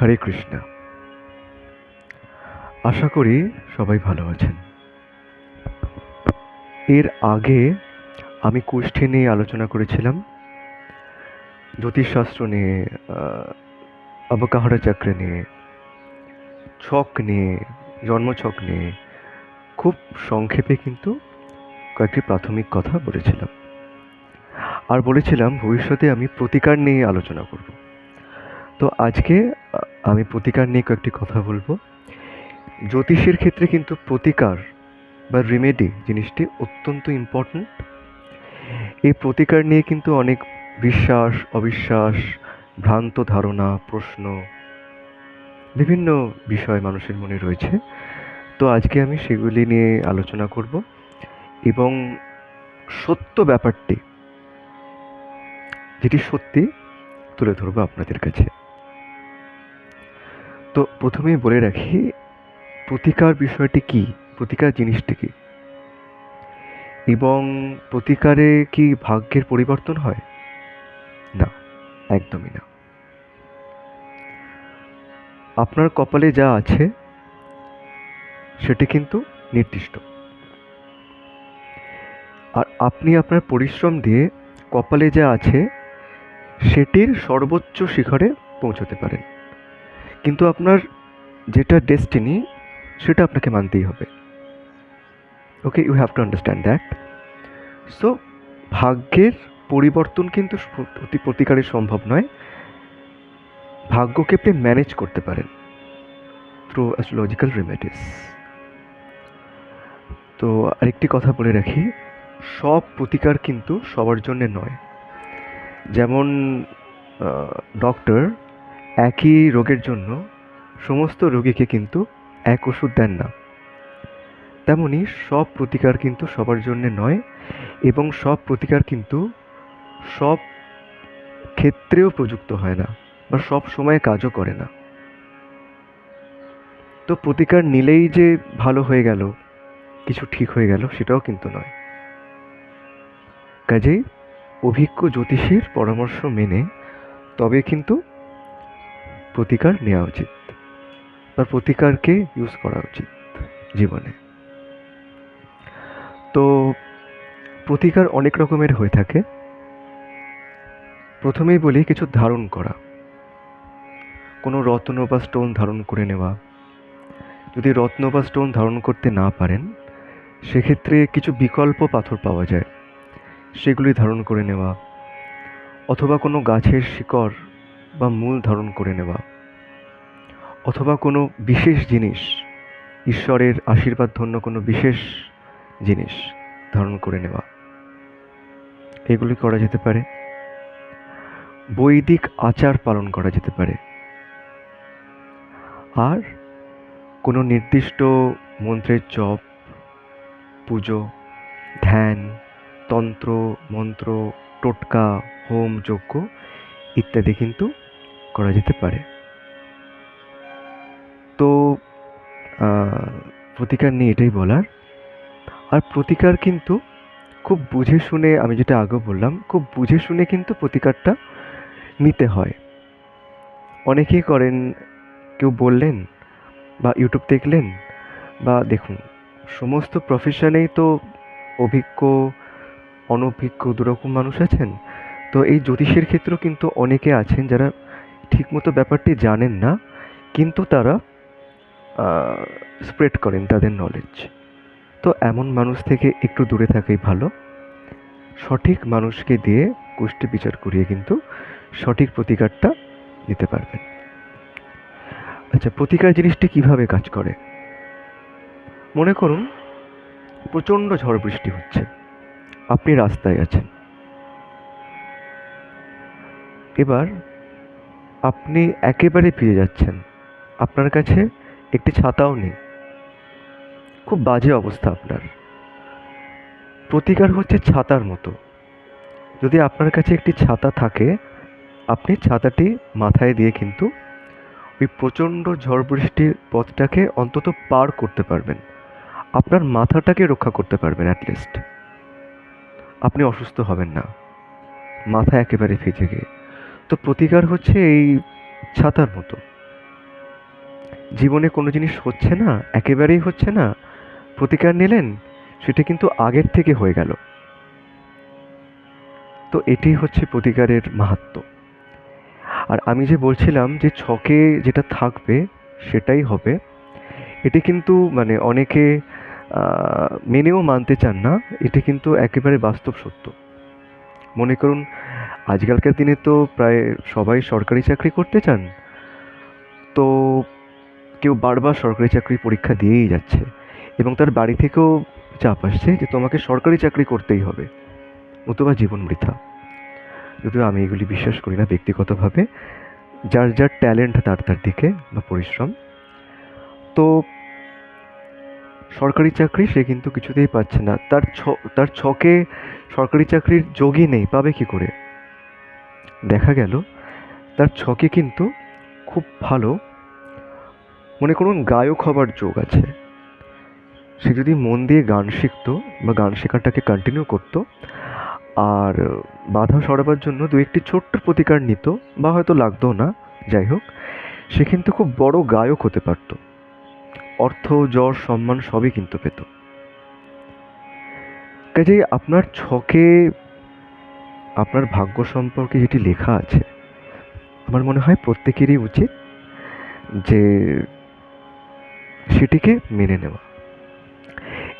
হরে কৃষ্ণ। আশা করি সবাই ভালো আছেন। এর আগে আমি কুষ্ঠি নিয়ে আলোচনা করেছিলাম। জ্যোতিষশাস্ত্র নিয়ে অবকাহারা চক্র নিয়ে, ছক নিয়ে, জন্মছক নিয়ে খুব সংক্ষেপে কিন্তু কয়েকটি প্রাথমিক কথা বলেছিলাম। আর বলেছিলাম ভবিষ্যতে আমি প্রতিকার নিয়ে আলোচনা করব। তো আজকে আমি প্রতিকার নিয়ে কয়েকটি কথা বলব। জ্যোতিষের ক্ষেত্রে কিন্তু প্রতিকার বা রিমেডি জিনিসটি অত্যন্ত ইম্পর্ট্যান্ট এই প্রতিকার নিয়ে কিন্তু অনেক বিশ্বাস, অবিশ্বাস, ভ্রান্ত ধারণা, প্রশ্ন, বিভিন্ন বিষয় মানুষের মনে রয়েছে। তো আজকে আমি সেগুলি নিয়ে আলোচনা করব এবং সত্য ব্যাপারটি, যেটি সত্যি, তুলে ধরবো আপনাদের কাছে। তো প্রথমেই বলে রাখি, প্রতিকার বিষয়টি কি? প্রতিকার জিনিসটি কি? এবং প্রতিকারে কি ভাগ্যের পরিবর্তন হয়? না, একদমই না। আপনার কপালে যা আছে, সেটি কিন্তু নির্দিষ্ট। আর আপনি আপনার পরিশ্রম দিয়ে কপালে যা আছে, সেটির সর্বোচ্চ শিখরে পৌঁছতে পারেন। কিন্তু আপনার যেটা ডেস্টিনি সেটা আপনাকে মানতেই হবে। Okay you have to understand that so ভাগ্যের পরিবর্তন কিন্তু প্রতি, প্রতিকারে সম্ভব নয়। ভাগ্যকে আপনি ম্যানেজ করতে পারেন থ্রু অ্যাস্ট্রোলজিক্যাল রেমেডিস তো আরেকটি কথা বলে রাখি, সব প্রতিকার কিন্তু সবার জন্য নয়। যেমন ডক্টর একই রোগের জন্য সমস্ত রোগীকে কিন্তু এক ওষুধ দেন না। তেমনি সব প্রতিকার কিন্তু সবার জন্যে নয় এবং সব প্রতিকার কিন্তু সব ক্ষেত্রেও প্রযুক্ত হয় না বা সব সময় কাজও করে না। তো প্রতিকার নিলেই যে ভালো হয়ে গেল, কিছু ঠিক হয়ে গেল সেটাও কিন্তু নয়। কাজেই অভিজ্ঞ জ্যোতিষীর পরামর্শ মেনে তবে কিন্তু প্রতিকার নেওয়া উচিত। বা প্রতিকারকে ইউজ করা উচিত জীবনে। তো প্রতিকার অনেক রকমের হয়ে থাকে। প্রথমেই বলি কিছু ধারণ করা। কোনো রত্ন বা স্টোন ধারণ করে নেওয়া। যদি রত্ন বা স্টোন ধারণ করতে না পারেন, সেক্ষেত্রে কিছু বিকল্প পাথর পাওয়া যায়। সেগুলি ধারণ করে নেওয়া। অথবা কোনো গাছের শিকড় বা মূল ধারণ করে নেওয়া অথবা কোনো বিশেষ জিনিস, ঈশ্বরের আশীর্বাদ ধন্য কোনো বিশেষ জিনিস ধারণ করে নেওয়া। এগুলি করা যেতে পারে। বৈদিক আচার পালন করা যেতে পারে। আর কোনো নির্দিষ্ট মন্ত্রের জপ, পুজো, ধ্যান, তন্ত্র, মন্ত্র, টোটকা, হোম, যজ্ঞ ইত্যাদি কিন্তু করা যেতে পারে। তো প্রতিকার নিয়ে এটাই বলার। আর প্রতিকার কিন্তু খুব বুঝে শুনে আমি যেটা আগে বললাম, খুব বুঝে শুনে কিন্তু প্রতিকারটা নিতে হয়। অনেকেই করেন, কেউ বললেন বা ইউটিউব দেখলেন বা দেখুন, সমস্ত প্রফেশনেই তো অভিজ্ঞ, অনভিজ্ঞ দুরকম মানুষ আছেন। তো এই জ্যোতিষের ক্ষেত্রেও কিন্তু অনেকে আছেন যারা ঠিকমতো ব্যাপারটি জানেন না, কিন্তু তারা স্প্রেড করেন তাদের নলেজ তো এমন মানুষ থেকে একটু দূরে থাকাই ভালো। সঠিক মানুষকে দিয়ে কুষ্টি বিচার করিয়ে কিন্তু সঠিক প্রতিকারটা দিতে পারবেন। আচ্ছা প্রতিকার জিনিসটি কীভাবে কাজ করে? মনে করুন, প্রচণ্ড ঝড় বৃষ্টি হচ্ছে। আপনি রাস্তায় আছেন। এবার আপনি একেবারে ফিরে যাচ্ছেন। আপনার কাছে একটি ছাতাও নেই। খুব বাজে অবস্থা আপনার। প্রতিকার হচ্ছে ছাতার মতো। যদি আপনার কাছে একটি ছাতা থাকে, আপনি ছাতাটি মাথায় দিয়ে কিন্তু ওই প্রচণ্ড ঝড় বৃষ্টির পথটাকে অন্তত পার করতে পারবেন। আপনার মাথাটাকে রক্ষা করতে পারবেন অ্যাটলিস্ট আপনি অসুস্থ হবেন না। মাথা একেবারে ফেজে গিয়ে। তো প্রতিকার হচ্ছে এই ছাতার মতো। জীবনে কোনো জিনিস হচ্ছে না, একেবারেই হচ্ছে না। প্রতিকার নিলেন, সেটা কিন্তু আগের থেকে হয়ে গেল। তো এটি হচ্ছে প্রতিকারের মাহাত্ম্য আর আমি যে বলছিলাম যে ছকে যেটা থাকবে, সেটাই হবে, এটি কিন্তু মানে অনেকে মেনেও মানতে চান না, এটি কিন্তু একেবারে বাস্তব সত্য। মনে করুন, আজকালকার দিনে তো প্রায় সবাই সরকারি চাকরি করতে চান। তো কেউ বারবার সরকারি চাকরির পরীক্ষা দিয়েই যাচ্ছে এবং তার বাড়ি থেকেও চাপ আসছে যে তোমাকে সরকারি চাকরি করতেই হবে। নতুবা জীবন বৃথা। যদিও আমি এগুলি বিশ্বাস করি না ব্যক্তিগতভাবে। যার যার ট্যালেন্ট তার তার দিকে বা পরিশ্রম। তো সরকারি চাকরি সে কিন্তু কিছুতেই পাচ্ছে না। তার ছ, তার ছকে সরকারি চাকরির যোগই নেই, পাবে কি করে? দেখা গেল, তার ছকে কিন্তু খুব ভালো মনে করুন গায়ক হবার যোগ আছে। সে যদি মন দিয়ে গান শিখতো বা গান শেখাটাকে কন্টিনিউ করতো, আর বাধা সরাবার জন্য দু একটি ছোট্ট প্রতিকার নিত, বা হয়তো লাগতো না, যাই হোক, সে কিন্তু খুব বড় গায়ক হতে পারত। অর্থ যশ সম্মান সবই কিন্তু পেত। কাজেই আপনার ছকে আপনার ভাগ্য সম্পর্কে যেটি লেখা আছে, আমার মনে হয় প্রত্যেকেরই উচিত যে সেটিকে মেনে নেওয়া।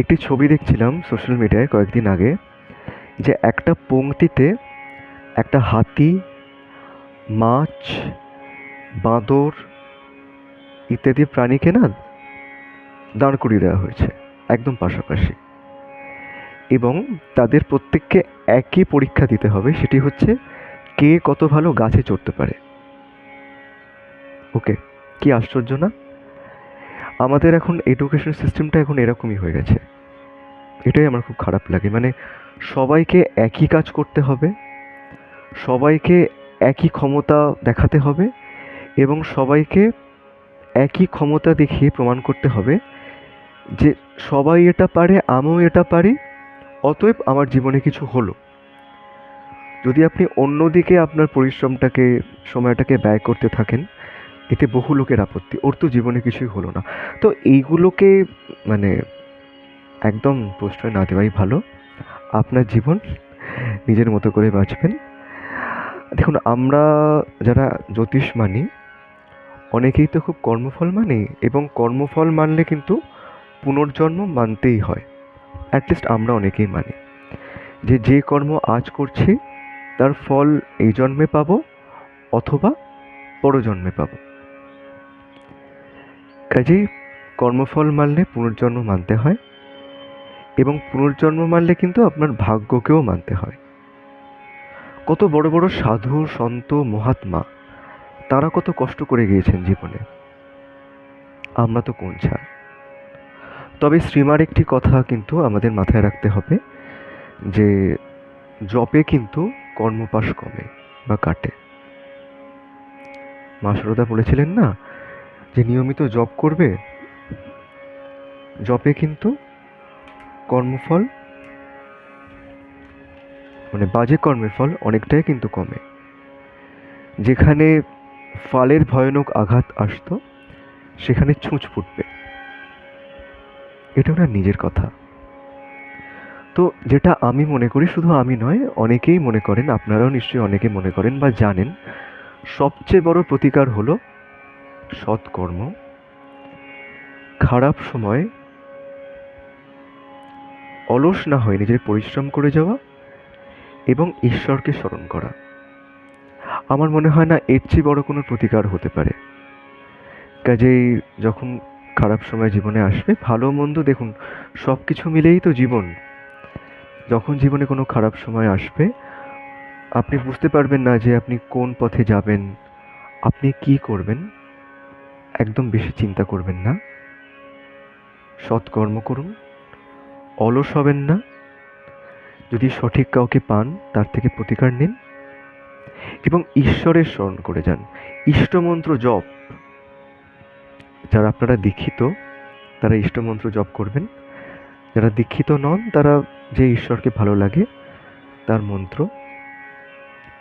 একটি ছবি দেখছিলাম সোশ্যাল মিডিয়ায় কয়েকদিন আগে, যে একটা পংক্তিতে একটা হাতি, মাছ, বাঁদর ইত্যাদি প্রাণীকে না দাঁড় করিয়ে দেওয়া হয়েছে, একদম পাশাপাশি। এবং তাদের প্রত্যেককে একই পরীক্ষা দিতে হবে, সেটি হচ্ছে কে কত ভালো গাছে চড়তে পারে। ওকে, কি আশ্চর্য না? আমাদের এখন এডুকেশন সিস্টেমটা এখন এরকমই হয়ে গেছে। এটাই আমার খুব খারাপ লাগে মানে সবাইকে একই কাজ করতে হবে, সবাইকে একই ক্ষমতা দেখাতে হবে, এবং সবাইকে একই ক্ষমতা দেখিয়ে প্রমাণ করতে হবে যে সবাই এটা পারে, আমিও এটা পারি, অতএব আমার জীবনে কিছু হলো। যদি আপনি অন্যদিকে আপনার পরিশ্রমটাকে, সময়টাকে ব্যয় করতে থাকেন, এতে বহু লোকের আপত্তি, ওর তো জীবনে কিছুই হলো না। তো এইগুলোকে মানে একদম প্রশ্রয় না দেওয়াই ভালো। আপনার জীবন, নিজের মতো করে বাঁচবেন। দেখুন, আমরা যারা জ্যোতিষ মানি অনেকেই তো খুব কর্মফল মানে এবং কর্মফল মানলে কিন্তু পুনর্জন্ম মানতেই হয়। অ্যাটলিস্ট আমরা অনেকেই মানি। যে যে কর্ম আজ করছি, তার ফল এই জন্মে পাবো অথবা পরজন্মে পাবো। কাজেই কর্মফল মানলে পুনর্জন্ম মানতে হয় এবং পুনর্জন্ম মানলে কিন্তু আপনার ভাগ্যকেও মানতে হয়। কত বড় বড় সাধু, সন্ত, মহাত্মা, তারা কত কষ্ট করে গিয়েছেন জীবনে। আমরা তো কোন ছাড়। তবে শ্রীমার একটি কথা কিন্তু আমাদের মাথায় রাখতে হবে, যে জপে কিন্তু কর্মপাশ কমে বা কাটে। মা সরদা বলেছিলেন না যে নিয়মিত জপ করবে? জপে কিন্তু কর্মফল মানে বাজে কর্মের ফল অনেকটাই কিন্তু কমে। যেখানে ফলের ভয়ানক আঘাত আসতো, সেখানে ছুঁচ ফুটবে। এটা ওনার নিজের কথা। তো যেটা আমি মনে করি শুধু আমি নয়, অনেকেই মনে করেন, আপনারাও নিশ্চয়ই অনেকে মনে করেন বা জানেন, সবচেয়ে বড় প্রতিকার হলো সৎকর্ম। খারাপ সময় অলস না হয়ে নিজের পরিশ্রম করে যাওয়া এবং ঈশ্বরকে স্মরণ করা। আমার মনে হয় না এর চেয়ে বড় কোনো প্রতিকার হতে পারে। কাজেই যখন খারাপ সময় জীবনে আসবে, ভালো মন্দ দেখুন সব কিছু মিলেই তো জীবন। যখন জীবনে কোনো খারাপ সময় আসবে, আপনি বুঝতে পারবেন না যে আপনি কোন পথে যাবেন, আপনি কি করবেন, একদম বেশি চিন্তা করবেন না। সৎকর্ম করুন, অলস হবেন না। যদি সঠিক কাউকে পান, তার থেকে প্রতিকার নিন। এবং ঈশ্বরের স্মরণ করে যান। ইষ্টমন্ত্র জপ। যারা আপনারা দীক্ষিত, তারা ইষ্টমন্ত্র জপ করবেন। যারা দীক্ষিত নন, তারা যে ঈশ্বরকে ভালো লাগে, তার মন্ত্র।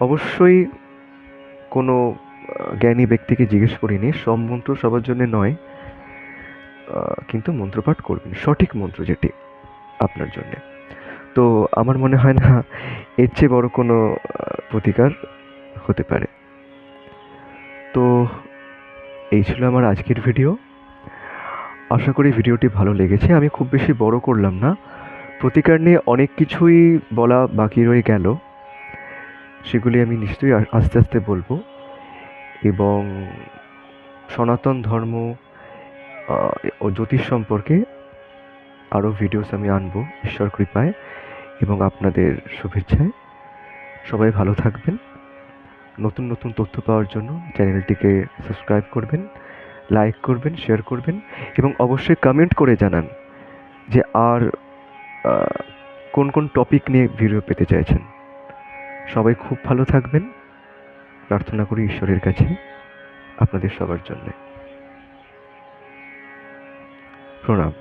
অবশ্যই কোনো জ্ঞানী ব্যক্তিকে জিজ্ঞেস করিনি, সব মন্ত্র সবার জন্য নয় কিন্তু মন্ত্রপাঠ করবেন, সঠিক মন্ত্র যেটি আপনার জন্যে। তো আমার মনে হয় না, এর চেয়ে বড় কোনো প্রতিকার হতে পারে। তো এই ছিল আমার আজকের ভিডিও আশা করি ভিডিওটি ভালো লেগেছে। আমি খুব বেশি বড় করলাম না। প্রতিকার নিয়ে অনেক কিছুই বলা বাকি রয়ে গেল। সেগুলি আমি নিশ্চয়ই আস্তে আস্তে বলব। এবং সনাতন ধর্ম ও জ্যোতিষ সম্পর্কে আরও ভিডিওস আমি আনব। ঈশ্বর কৃপায় এবং আপনাদের শুভেচ্ছায়। সবাই ভালো থাকবেন। নতুন নতুন তথ্য পাওয়ার জন্য চ্যানেলটিকে সাবস্ক্রাইব করবেন, লাইক করবেন, শেয়ার করবেন এবং অবশ্যই কমেন্ট করে জানান যে আর কোন কোন টপিক নিয়ে ভিডিও পেতে চাইছেন। সবাই খুব ভালো থাকবেন। প্রার্থনা করি ঈশ্বরের কাছে, আপনাদের সবার জন্যে। প্রণাম।